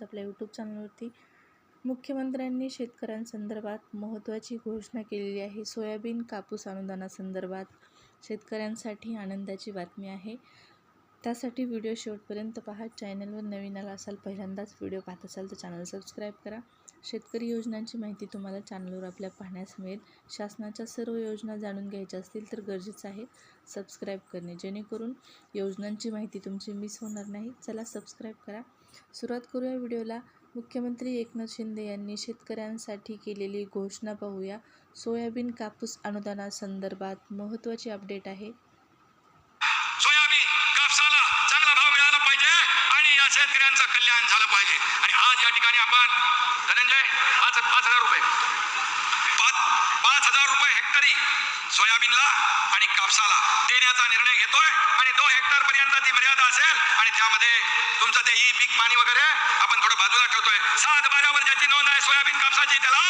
आज आपल्या यूट्यूब चॅनलवरती मुख्यमंत्र्यांनी शेतकऱ्यांसंदर्भात महत्त्वाची घोषणा केलेली आहे. सोयाबीन कापूस अनुदानासंदर्भात शेतकऱ्यांसाठी आनंदाची बातमी आहे. त्यासाठी व्हिडिओ शेवटपर्यंत पहा. चॅनलवर नवीन आला असाल पहिल्यांदाच व्हिडिओ पाहत असाल तर चॅनल सबस्क्राईब करा. शेतकरी योजनांची माहिती तुम्हाला चॅनलवर आपल्या पाहण्यास मिळेल. शासनाच्या सर्व योजना जाणून घ्यायच्या असतील तर गरजेचं आहे सबस्क्राईब करणे. जेणेकरून योजनांची माहिती तुमची मिस होणार नाही. चला सबस्क्राईब करा. सुरुवात करूया व्हिडिओला. मुख्यमंत्री एकनाथ शिंदे यांनी शेतकऱ्यांसाठी केलेली घोषणा पाहूया. सोयाबीन कापूस अनुदानासंदर्भात महत्त्वाची अपडेट आहे. कापसाला चांगला भाव मिळाला पाहिजे आणि या शेतकऱ्यांचं कल्याण झालं पाहिजे. आणि आज या ठिकाणी आपण धनंजय पाच पाच हजार रुपये. पाच पाच हजार रुपये हेक्टरी सोयाबीनला आणि कापसाला देण्याचा निर्णय घेतोय आणि दोन हेक्टर पर्यंत ती मर्यादा असेल आणि त्यामध्ये तुमचं ते ई पीक पाणी वगैरे आपण थोडं बाजूला ठेवतोय. सात बारावर ज्याची नोंद आहे सोयाबीन कापसाची त्याला.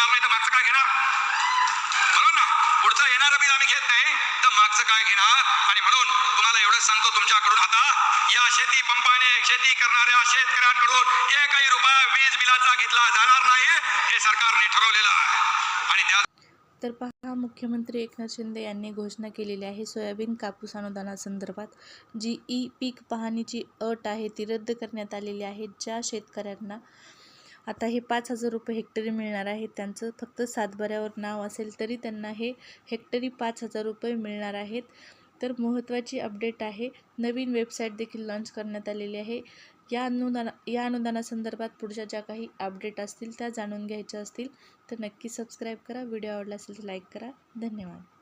घेणार नाही तर मागचं काय घेणार? बरोबर ना? पुढचं येणारं बिल आम्ही घेत नाही तर मागचं काय घेणार? आणि म्हणून तुम्हाला एवढंच सांगतो तुमच्याकडून. आता या शेती पंपाने शेती करणाऱ्या शेतकऱ्यांकडून एकही रुपया वीज बिलाचा घेतला जाणार नाही हे सरकारने ठरवलेलं आहे. आणि त्या तर पहा मुख्यमंत्री एकनाथ शिंदे यांनी घोषणा केलेली आहे सोयाबीन कापूस अनुदानासंदर्भात जी ई पीक पाहणीची अट आहे ती रद्द करण्यात आलेली आहे ज्या शेतकऱ्यांना आता हे पाच हजार रुपये हेक्टरी मिळणार आहे. त्यांचं फक्त सातबाऱ्यावर नाव असेल तरी त्यांना हे हेक्टरी पाच हजार रुपये मिळणार आहेत. तर महत्त्वाची अपडेट आहे नवीन वेबसाईट देखील लॉन्च करण्यात आलेली आहे. या अनुदाना या अनुदानासंदर्भात पुढच्या ज्या काही अपडेट असतील त्या जाणून घ्यायच्या असतील. तर नक्की सबस्क्राईब करा व्हिडिओ आवडला असेल तर लाईक करा. धन्यवाद.